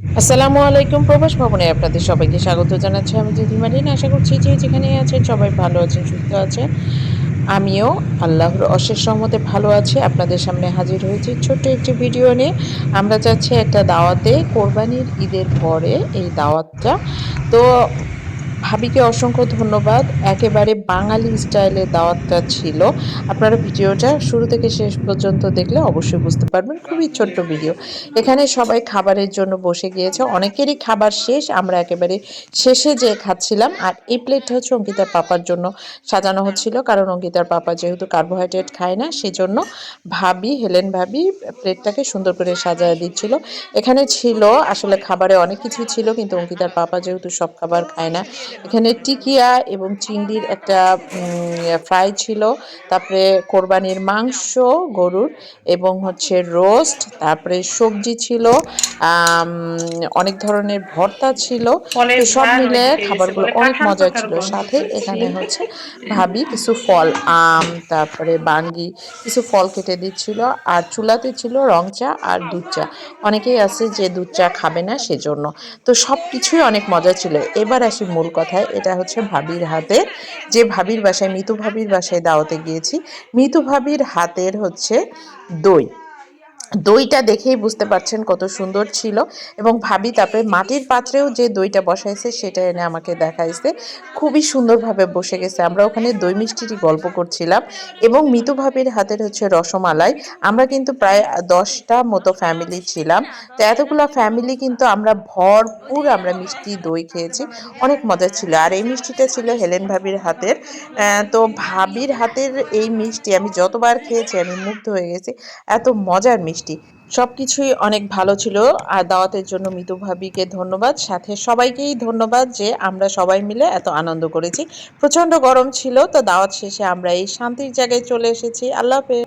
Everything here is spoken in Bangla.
আসসালামু আলাইকুম প্রবাস ভবনে আপনাদের সবাইকে স্বাগত জানাচ্ছি আমি দিদি মারিন আশা করছি যে যেখানে আছেন সবাই ভালো আছেন, সুস্থ আছেন। আমিও আল্লাহর অশেষ সহমতে ভালো আছি। আপনাদের সামনে হাজির হয়েছি ছোট্ট একটি ভিডিও নিয়ে। আমরা চাচ্ছি একটা দাওয়াতে কোরবানির ঈদের পরে এই দাওয়াতটা। তো ভাবিকে অসংখ্য ধন্যবাদ। একেবারে বাঙালি স্টাইলে দাওয়াতটা ছিল। আপনারা ভিডিওটা শুরু থেকে শেষ পর্যন্ত দেখলে অবশ্যই বুঝতে পারবেন। খুবই ছোট্ট ভিডিও। এখানে সবাই খাবারের জন্য বসে গিয়েছে। অনেকেরই খাবার শেষ। আমরা একেবারে শেষে যে খাচ্ছিলাম। আর এই প্লেটটা হচ্ছে অঙ্কিতার পাপার জন্য সাজানো হচ্ছিল। কারণ অঙ্কিতার পাপা যেহেতু কার্বোহাইড্রেট খায় না, সেজন্য ভাবি, হেলেন ভাবি প্লেটটাকে সুন্দর করে সাজায় দিচ্ছিল। এখানে ছিল, আসলে খাবারে অনেক কিছু ছিল, কিন্তু অঙ্কিতার পাপা যেহেতু সব খাবার খায় না এখানে টিকিয়া এবং চিংড়ির একটা ফ্রাই ছিল। তারপরে কোরবানির মাংস গরুর এবং হচ্ছে রোস্ট তারপরে সবজি ছিল। অনেক ধরনের ভর্তা ছিল। তো সব মিলে খাবারগুলো অনেক মজা ছিল। সাথে এখানে হচ্ছে ভাবি কিছু ফল আম তারপরে বাঙ্গি কিছু ফল কেটে দিচ্ছিল। আর চুলাতে ছিল রং চা আর দুধ চা। অনেকেই আছে যে দুধ চা খাবে না সেজন্য। তো সব কিছুই অনেক মজা ছিল। এবার আসি মূল কথায়, এটা হচ্ছে ভাবির হাতে যে ভাবির বাসায়, মৃত ভাবির বাসায় দাওয়াতে গিয়েছি, মৃত ভাবির হাতের হচ্ছে দই। দইটা দেখেই বুঝতে পারছেন কত সুন্দর ছিল। এবং ভাবি তারপরে মাটির পাত্রেও যে দইটা বসাইছে সেটা এনে আমাকে দেখাইছে। খুবই সুন্দরভাবে বসে গেছে। আমরা ওখানে দই মিষ্টিটি গল্প করছিলাম। এবং মিতু ভাবির হাতের হচ্ছে রসমালাই। আমরা কিন্তু প্রায় দশটা মতো ফ্যামিলি ছিলাম। তো এতগুলো ফ্যামিলি কিন্তু আমরা ভরপুর আমরা মিষ্টি দই খেয়েছি। অনেক মজা ছিল। আর এই মিষ্টিটা ছিল হেলেন ভাবির হাতের। তো ভাবির হাতের এই মিষ্টি আমি যতবার খেয়েছি আমি মুগ্ধ হয়ে গেছি। এত মজার মিষ্টি সব কিছুই অনেক ভালো ছিল আর দাওয়াতের জন্য মিতু ভাবিকে ধন্যবাদ। সাথে সবাইকেই ধন্যবাদ যে আমরা সবাই মিলে এত আনন্দ করেছি। প্রচণ্ড গরম ছিল, তো দাওয়াত শেষে আমরা এই শান্তির জায়গায় চলে এসেছি। আল্লাহ হাফেজ।